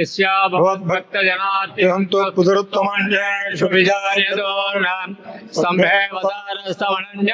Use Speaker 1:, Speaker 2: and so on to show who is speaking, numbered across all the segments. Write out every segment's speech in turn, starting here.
Speaker 1: यस्या भगवद्भक्तजनाति
Speaker 2: इहं तु पुनरुत्तमन्येषु
Speaker 1: विचार्यतोर्णाम् स्तम्भे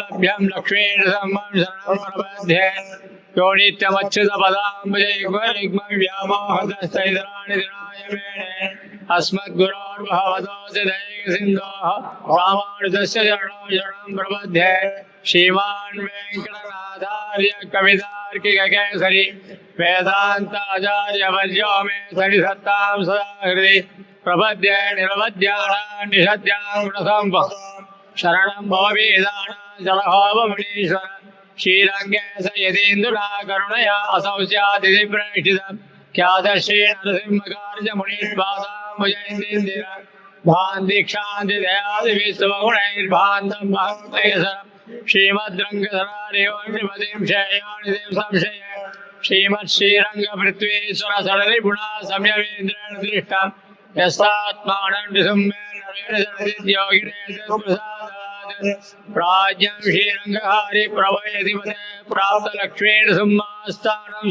Speaker 1: लक्ष्मीर् सम्मं शरणं प्रपद्ये यो नित्यमच्युतपदाम्बुजैग्मैग्मं व्यामोहदस्तैतराणि दिनाय मेणे अस्मद्गुरोर्भवतोऽसि दैकसिन्धोः रामानुजस्य शरणं शरणं प्रपद्ये శ్రీమాన్ వెంకటనాథార్య కవితార్కిక కేసరి వేదాంతాచార్య మధ్యోమే సరి సత్తాం సదాహృది ప్రపద్య నిరవద్యానాం నిషద్యాం గుణసంప శరణం భవవేదానాం జలహోమీశ్వర శ్రీరంగే సయతీంద్రునా కరుణయా అసౌస్యాతిథి ప్రేక్షిత ఖ్యాత శ్రీ నరసింహకార్య మునిర్భాతాంబుజైందిర భాంతి క్షాంతి దయాది విశ్వగుణైర్భాంతం భక్తైసరం शयानिदेव संशय श्रीमत्श्रीरङ्गपृथ्वीश्वर सडरिपुणा संयमेन्द्रेण दृष्टम् यस्तात्मानं प्राज्ञं श्रीरङ्गहारि प्रभयति पदे प्राप्तलक्ष्मीण सिंहास्थानं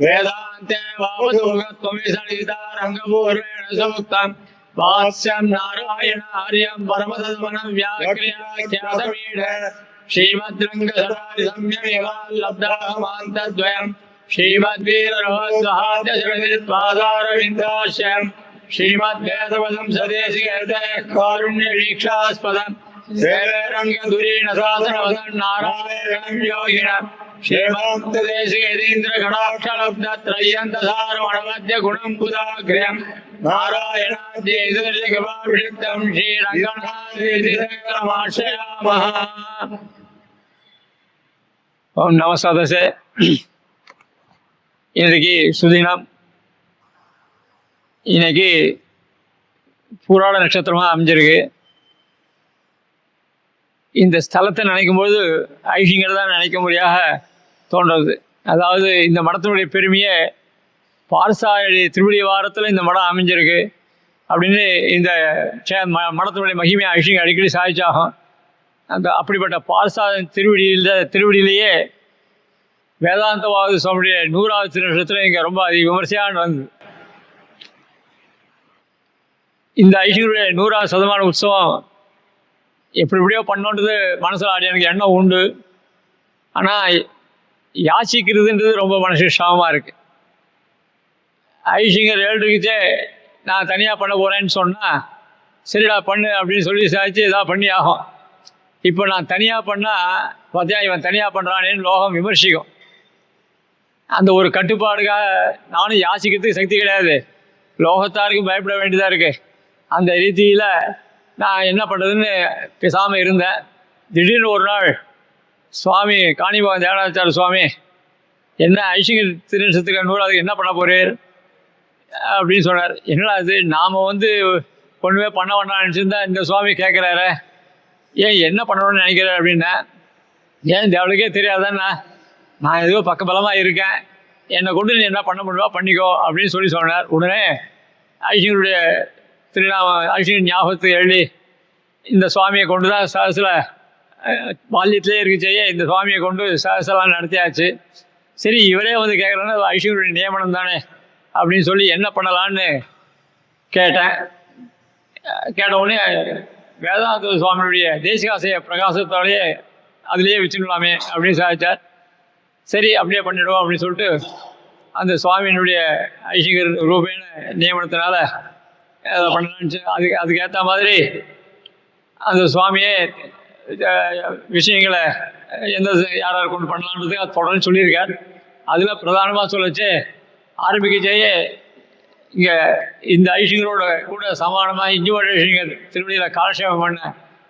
Speaker 1: వేదాంతే వామదోగత్వమిసడితారంగపూర్వేణ భాష్యం నారాయణ ఆర్యం పరమతమనం వ్యాఖ్యాతమీడ శ్రీమద్రంగసరాదిసంయమేవాల్లబ్ధామాంతద్వయం శ్రీమద్వీరరోద్వహాద్యశ్రుతిపాదారవిందాశ్యం శ్రీమద్వేదవదం సదేశి కారుణ్యవీక్షాస్పదం సేవేరంగదురీణ సాధనవదన్నారాయణం श्रीमद्वेदवदं सदेशिकर्तः कारुण्यवीक्षास्पदम् सेवे रङ्गधुरीण साधनवदन् नारायणं योगिनम् श्रीमन्तदेशीयतीन्द्रगणाक्षलब्धत्रय्यन्तसारमणमद्य गुणं पुदाग्र्यम् नारायणाद्यैतर्यगवाभिषिक्तं श्रीरङ्गनाथमाश्रयामः ஓம் நம சதசே இன்னைக்கு சுதினம் இன்னைக்கு பூராட நட்சத்திரமாக அமைஞ்சிருக்கு இந்த ஸ்தலத்தை நினைக்கும் போது ஐஷிங்கிறதா நினைக்க முடியாக தோன்றது. அதாவது இந்த மடத்தினுடைய பெருமையை பார்சாயடி திருவடி வாரத்தில் இந்த மடம் அமைஞ்சிருக்கு அப்படின்னு இந்த சே ம மடத்தினுடைய மகிமையாக விஷயங்கள் அடிக்கடி சாதிச்சாகும். அந்த அப்படிப்பட்ட பார்சாதன் திருவடியில் திருவடியிலேயே வேதாந்தவாத சுவாமியுடைய நூறாவது திருஷத்தில் இங்கே ரொம்ப அதிக விமர்சையாக நடந்தது இந்த ஐஷியருடைய நூறாவது சதமான உற்சவம் எப்படி எப்படியோ பண்ணோன்றது மனசில் ஆடி எனக்கு எண்ணம் உண்டு. ஆனால் யாசிக்கிறதுன்றது ரொம்ப மனசு சமமாக இருக்குது ஐஷிங்கர் ஏழுக்குச்சே நான் தனியாக பண்ண போகிறேன்னு சொன்னால் சரிடா பண்ணு அப்படின்னு சொல்லி சாதிச்சு இதாக பண்ணி ஆகும் இப்போ நான் தனியாக பண்ணால் பார்த்தியா இவன் தனியாக பண்ணுறானேன்னு லோகம் விமர்சிக்கும். அந்த ஒரு கட்டுப்பாடுக்காக நானும் யாசிக்கிறதுக்கு சக்தி கிடையாது. லோகத்தாருக்கும் பயப்பட வேண்டியதாக இருக்குது அந்த ரீதியில் நான் என்ன பண்ணுறதுன்னு பேசாமல் இருந்தேன். திடீர்னு ஒரு நாள் சுவாமி காணிபவன் தேவனாச்சார சுவாமி என்ன ஐஷிங்க நூல் நூறாவது என்ன பண்ண போகிறீர் அப்படின்னு சொன்னார். என்னடா அது நாம் வந்து ஒன்றுமே பண்ண வேண்டாம்னு நினச்சிருந்தா இந்த சுவாமி கேட்குறாரு ஏன் என்ன பண்ணணும்னு நினைக்கிறார் அப்படின்னா ஏன் தேவளுக்கே தெரியாதாண்ணா? நான் ஏதோ பக்கபலமாக இருக்கேன். என்னை கொண்டு நீ என்ன பண்ண முடியுமா பண்ணிக்கோ அப்படின்னு சொல்லி சொன்னார். உடனே ஐஷியனுடைய திருநாம ஐஷியன் ஞாபகத்தை எழுதி இந்த சுவாமியை கொண்டு தான் சகசில் பால்யத்திலே இந்த சுவாமியை கொண்டு சகசெல்லாம் நடத்தியாச்சு. சரி இவரே வந்து கேட்குறேன்னா ஐஷியனுடைய நியமனம் தானே அப்படின்னு சொல்லி என்ன பண்ணலான்னு கேட்டேன். கேட்ட உடனே வேதாந்த சுவாமியுடைய தேசிகாசைய பிரகாசத்தோடையே அதுலேயே வச்சுக்கலாமே அப்படின்னு சாதிச்சார். சரி அப்படியே பண்ணிடுவோம் அப்படின்னு சொல்லிட்டு அந்த சுவாமியினுடைய ஐசிகர் ரூபேன நியமனத்தினால அதை பண்ணலான்னு அதுக்கு அதுக்கேற்ற மாதிரி அந்த சுவாமியே விஷயங்களை எந்த யார் யார் கொண்டு பண்ணலான்றது அது தொடர்ந்து சொல்லியிருக்கார். அதில் பிரதானமாக சொல்லச்சு ஆரம்பிக்கச்சேயே இங்கே இந்த ஐஷிங்கரோட கூட சமானமாக இஞ்சுவட ஐஷிங்கர் திருவடியில் காலசேவம் பண்ண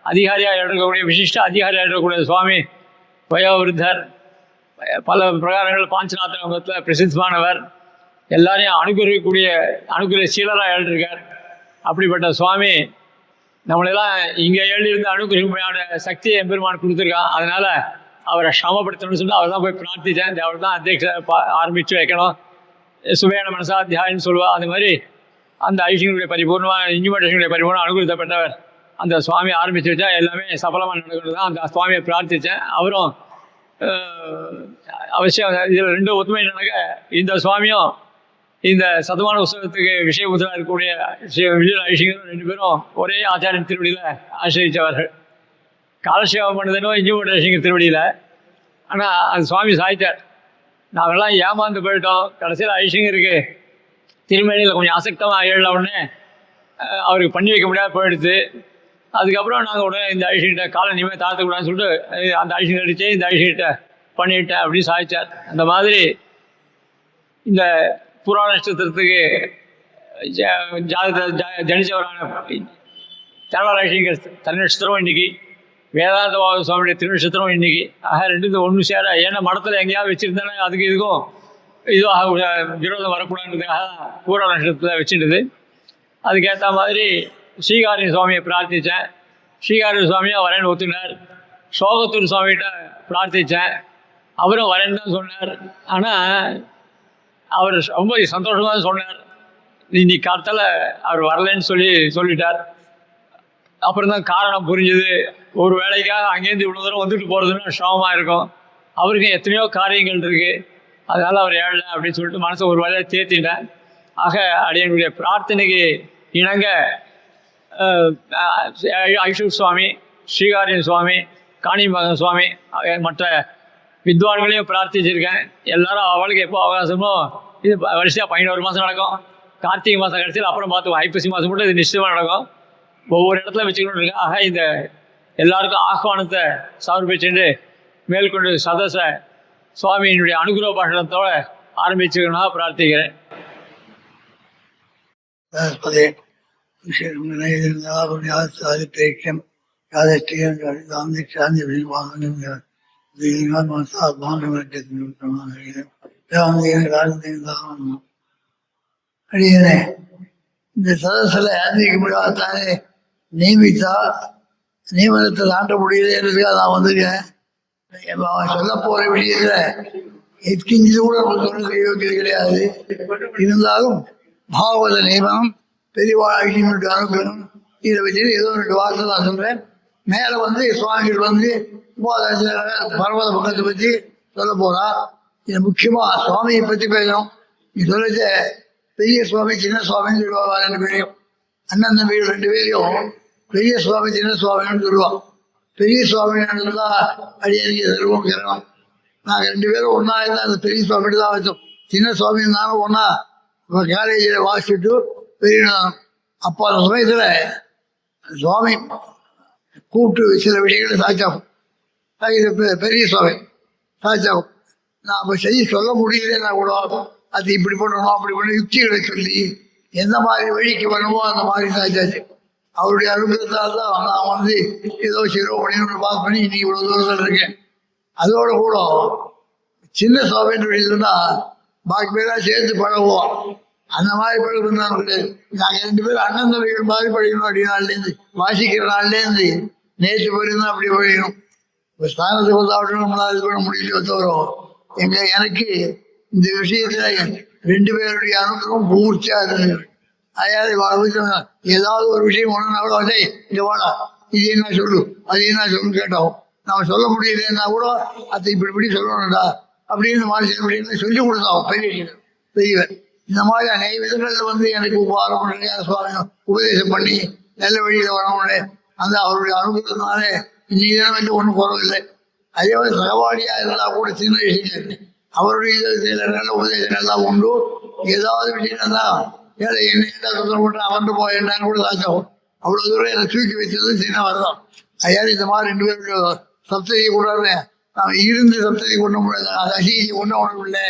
Speaker 1: அதிகாரியாக இருக்கக்கூடிய விசிஷ்ட அதிகாரியாக இருக்கக்கூடிய சுவாமி வயோவிருத்தர் பல பிரகாரங்கள் பாஞ்சநாதத்தில் பிரசித்தமானவர் எல்லாரையும் அனுகிரகக்கூடிய அனுகிரக சீலராக எழுதியிருக்கார். அப்படிப்பட்ட சுவாமி நம்மளெல்லாம் இங்கே எழுதியிருந்த அனுகிரகமான சக்தியை எம்பெருமான் கொடுத்துருக்கான். அதனால் அவரை சமப்படுத்தணும்னு சொல்லி அவர் தான் போய் பிரார்த்தித்தேன். அவர் தான் அத்தியட்ச பா ஆரம்பித்து வைக்கணும். சுபேன மனசாத்தியாயன்னு சொல்லுவா. அது மாதிரி அந்த ஐஷியங்களுடைய பரிபூர்ணமாக இஞ்சுமட்டேஷனுடைய பரிபூர்ணம் அனுகிரகப்பட்டவர் அந்த சுவாமி ஆரம்பித்து வச்சா எல்லாமே சபலமாக நடக்கிறது தான். அந்த சுவாமியை பிரார்த்தித்தேன். அவரும் அவசியம் இதில் ரெண்டும் ஒத்துமை நடக்க இந்த சுவாமியும் இந்த சதமான உற்சவத்துக்கு விஷயபுத்தராக இருக்கக்கூடிய ஸ்ரீ விஜய ரெண்டு பேரும் ஒரே ஆச்சாரியன் திருவடியில் ஆசிரியத்தவர்கள் காலசேவம் பண்ணதனோ இஞ்சுமட்ட ஐஷிங்கர் திருவடியில். ஆனால் அந்த சுவாமி சாய்த்தார் நாங்கள்லாம் ஏமாந்து போயிட்டோம். கடைசியில் ஐசிங்கருக்கு திருமணியில் கொஞ்சம் அசக்தமாக எழுத உடனே அவருக்கு பண்ணி வைக்க முடியாது போயிடுது அதுக்கப்புறம் நாங்கள் உடனே இந்த ஐஷிங்கிட்ட காலை இனிமேல் தாழ்த்தக்கூடாதுன்னு சொல்லிட்டு அந்த ஐஷிங் அடித்து இந்த ஐஷிங்கிட்ட பண்ணிவிட்டேன் அப்படின்னு சாதிச்சார் அந்த மாதிரி இந்த புராண நட்சத்திரத்துக்கு ஜ- ஜாதக ஜ- ஜனிச்சவரான தேவராசிங்கர் தன்னட்சத்திரம் இன்னைக்கு வேதாந்த பாபு சுவாமியுடைய திருநட்சத்திரம் இன்னைக்கு. ஆக ரெண்டுக்கும் ஒன்று சேர ஏன்னா மடத்தில் எங்கேயாவது வச்சுருந்தானே அதுக்கு இதுக்கும் இதுவாக விரோதம் வரக்கூடாதுன்றதுக்காக பூரா நட்சத்திரத்தில் வச்சுட்டுது அதுக்கேற்ற மாதிரி ஸ்ரீகாரி சுவாமியை பிரார்த்தித்தேன் ஸ்ரீகாரி சுவாமியாக வரேன்னு ஒத்துனார் சோகத்தூர் சுவாமிகிட்ட பிரார்த்தித்தேன் அவரும் வரேன்னு தான் சொன்னார். ஆனால் அவர் ரொம்ப சந்தோஷமாக தான் சொன்னார் இன்னைக்கு காலத்தில் அவர் வரலைன்னு சொல்லி சொல்லிட்டார். அப்புறம் தான் காரணம் புரிஞ்சுது. ஒரு வேலைக்காக அங்கேருந்து இவ்வளோ தூரம் வந்துட்டு போகிறதுன்னு சிரமமாக இருக்கும். அவருக்கு எத்தனையோ காரியங்கள் இருக்குது அதனால் அவர் ஏழை அப்படின்னு சொல்லிட்டு மனசை ஒரு வேலையை தேர்த்திட்டேன் ஆக அடியனுடைய பிரார்த்தனைக்கு இணங்க அஹ், ஐஷூர் சுவாமி ஸ்ரீகாரியன் சுவாமி காணிமகன் சுவாமி மற்ற வித்வான்களையும் பிரார்த்திச்சிருக்கேன். எல்லாரும் அவளுக்கு எப்போ அவகாசமோ இது வரிசையாக பதினோரு மாதம் நடக்கும். கார்த்திகை மாதம் கடைசியில் அப்புறம் பார்த்துவோம் ஐப்பசி மாதம் மட்டும் இது நிச்சயமாக நடக்கும். ஒவ்வொரு இடத்துல வச்சுக்கணும் ஆக இந்த எல்லாருக்கும் ஆஹ்வானத்தை சமர்ப்பிச்சுட்டு மேற்கொண்டு சதசை சுவாமியினுடைய அனுகிரக பாஷணத்தோடு ஆரம்பிச்சுக்கணும்னா பிரார்த்திக்கிறேன்.
Speaker 3: நிலையிலிருந்தால் யார் சாதி பேக்கம் யாதஷ்டியம் சாந்தி சாந்தி விரிவாக அடியனே இந்த சதசில் ஆந்திரிக்க முடியாதானே நியமித்தா நியமனத்தை தாண்ட முடியலன்றதுக்காக நான் வந்திருக்கேன் அவன் சொல்ல போற விஷயத்துல எத்கிஞ்சது கூட நமக்கு ஒன்றும் கிடையாது. இருந்தாலும் பாகவத நியமனம் பெரியவாழ்கினுடைய அனுகிரகம் இதை வச்சுட்டு ஏதோ ரெண்டு வார்த்தை நான் சொல்றேன். மேலே வந்து சுவாமிகள் வந்து பர்வத பக்கத்தை பற்றி சொல்ல போறார் இது முக்கியமா சுவாமியை பற்றி பேசணும். நீ சொல்லிச்ச பெரிய சுவாமி சின்ன சுவாமின்னு சொல்லுவாங்க. ரெண்டு பேரையும். அண்ணன் தம்பிகள் ரெண்டு பேரையும் பெரிய சுவாமி சின்ன சுவாமின்னு சொல்லுவான் பெரிய சுவாமின்னு தான் அடியனுக்கு எதிர்வும் கிரணம் நாங்கள் ரெண்டு பேரும் ஒன்றா இருந்தால் அந்த பெரிய சுவாமிட்டு தான் வச்சோம். சின்ன சுவாமி இருந்தாலும் ஒன்றா இப்போ காலேஜில் வாசிச்சுட்டு பெரிய அப்போ அந்த சமயத்தில் சுவாமி கூப்பிட்டு சில விஷயங்களை சாட்சாகும் இது பெ- பெரிய சுவாமி சாட்சாகும் நான் அப்போ செய்ய சொல்ல முடியலன்னா கூட அது இப்படி பண்ணணும் அப்படி பண்ணணும் யுக்திகளை சொல்லி எந்த மாதிரி வழிக்கு வரணுமோ அந்த மாதிரி சாய்ச்சாச்சு. அவருடைய அனுபவத்தால் தான் நான் வந்து ஏதோ சிறுவணி ஒன்று பாஸ் பண்ணி இன்னைக்கு இவ்வளோ தூரத்தில் இருக்கேன். அதோட கூட சின்ன சுவாமின்ற எழுதுனா பாக்கி பேராக சேர்ந்து பழகுவோம். அந்த மாதிரி பழக்கம் தான் கிடையாது நாங்கள் ரெண்டு பேரும் அண்ணன் தம்பிகள் மாதிரி படிக்கணும் அப்படி நாள்லேருந்து வாசிக்கிற நாள்லேருந்து நேற்று போயிருந்தோம் அப்படி படிக்கணும் இப்போ ஸ்தானத்துக்கு வந்தாலும் நம்மளால் இது பண்ண முடியலையோ தவிர எங்க எனக்கு இந்த விஷயத்துல ரெண்டு பேருடைய அனுபவம் பூர்த்தியாக இருந்தது. அதாவது வாழ்க்கை ஏதாவது ஒரு விஷயம் ஒன்று கூட வந்து வாடா. இது என்ன சொல்லு? அது என்ன சொல்லு கேட்டோம். நம்ம சொல்ல முடியலன்னா கூட அதை இப்படி இப்படி சொல்லணும்டா. அப்படின்னு மாதிரி அப்படின்னு சொல்லி கொடுத்தோம் பெரிய பெரியவர். இந்த மாதிரி அநேக விதங்களில் வந்து எனக்கு உபகாரம் பண்ணுறேன் சுவாமி உபதேசம் பண்ணி நல்ல வழியில் வரணும்னு அந்த அவருடைய அனுபவத்தினால இன்னைக்கு தினம் வந்து ஒன்றும் குறவில்லை அதே மாதிரி சகவாடியாக இருந்தால் கூட சின்ன விஷயம் அவருடைய இது சில நல்ல உதவி எல்லாம் உண்டு. ஏதாவது விஷயம் தான் ஏழை என்ன சுத்தம் போட்டு அவன் போய் என்னன்னு கூட சாச்சோம் அவ்வளோ தூரம் என்னை தூக்கி வச்சது சின்ன வரதான் ஐயா இந்த மாதிரி ரெண்டு பேருக்கு சப்ததி கொண்டாடுறேன். நாம் இருந்து சப்ததி கொண்ட அது அசிகை கொண்ட முடியல.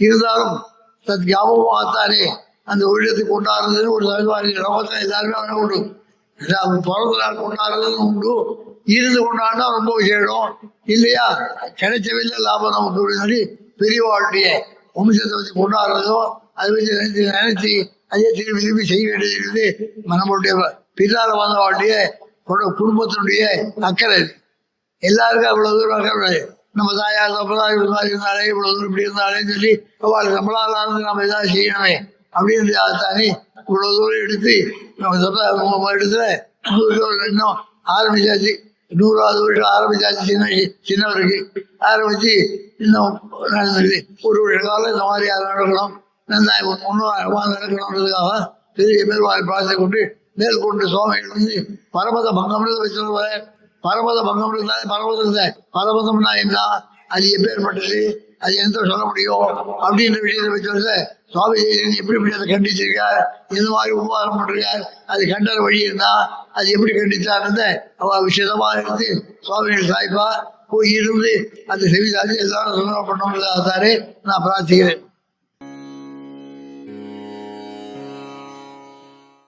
Speaker 3: இருந்தாலும் தத் ஞாபகமாகத்தானே அந்த உயிரத்தை கொண்டாருந்தது ஒரு தலைவாரி ரோகத்தில் எல்லாருமே அவனை கொண்டு அது பிறந்த நாள் கொண்டாடுறதுன்னு உண்டு. இருந்து கொண்டாடினா ரொம்ப விசேஷம். இல்லையா? கிடைச்சவில்லை லாபம் நமக்கு சொல்லி பெரியவாளுடைய வம்சத்தை வச்சு கொண்டாடுறதோ அதை வச்சு நினைச்சு நினைச்சு அதே திரும்பி திரும்பி செய்ய வேண்டியது நம்மளுடைய பின்னால வந்தவாளுடைய குடும்பத்தினுடைய அக்கறை. எல்லாருக்கும் அவ்வளோ தூரம் அக்கறை நம்ம தாயார் தப்பதா இருந்தாலே இவ்வளோ தூரம் இப்படி இருந்தாலே சொல்லி அவளுக்கு நம்மளால நம்ம ஏதாவது செய்யணுமே. அப்படின்னு தானே இவ்வளோ தூரம் எடுத்து நம்ம சொல்கிற இடத்துல இன்னும் ஆரம்பிச்சாச்சு. நூறாவது வருஷம் ஆரம்பிச்சாச்சு சின்ன சின்னவருக்கு. ஆரம்பித்து இன்னும் நடந்தது ஒரு வருஷ காலம் இந்த மாதிரி யாரும் நடக்கணும். நல்லா ஒன்றும் நடக்கணுன்றதுக்காக பெரிய பெருமாள் பார்த்து கொண்டு மேற்கொண்டு சுவாமிகள் வந்து பரமத பங்கம்னு வச்சுருவார் பரமத பங்கம் இருந்தால் பரமதம் இல்லை பரமதம்னா என்ன? அது எப்பேற்பட்டது அது எந்த சொல்ல முடியும்? அப்படின்ற விஷயத்தை வச்சு சுவாமி எப்படி எப்படி அதை கண்டிச்சிருக்கார்? எந்த மாதிரி உபகாரம் பண்ணிருக்கார் அது கண்டற வழி இருந்தா அது எப்படி கண்டிச்சார்ன்றத அவ விஷயமா இருந்து சுவாமிகள் சாய்ப்பா போய் இருந்து அந்த செவிதாச்சு எல்லாரும் சுதந்திரம் பண்ணோம்னு நான் பிரார்த்திக்கிறேன்.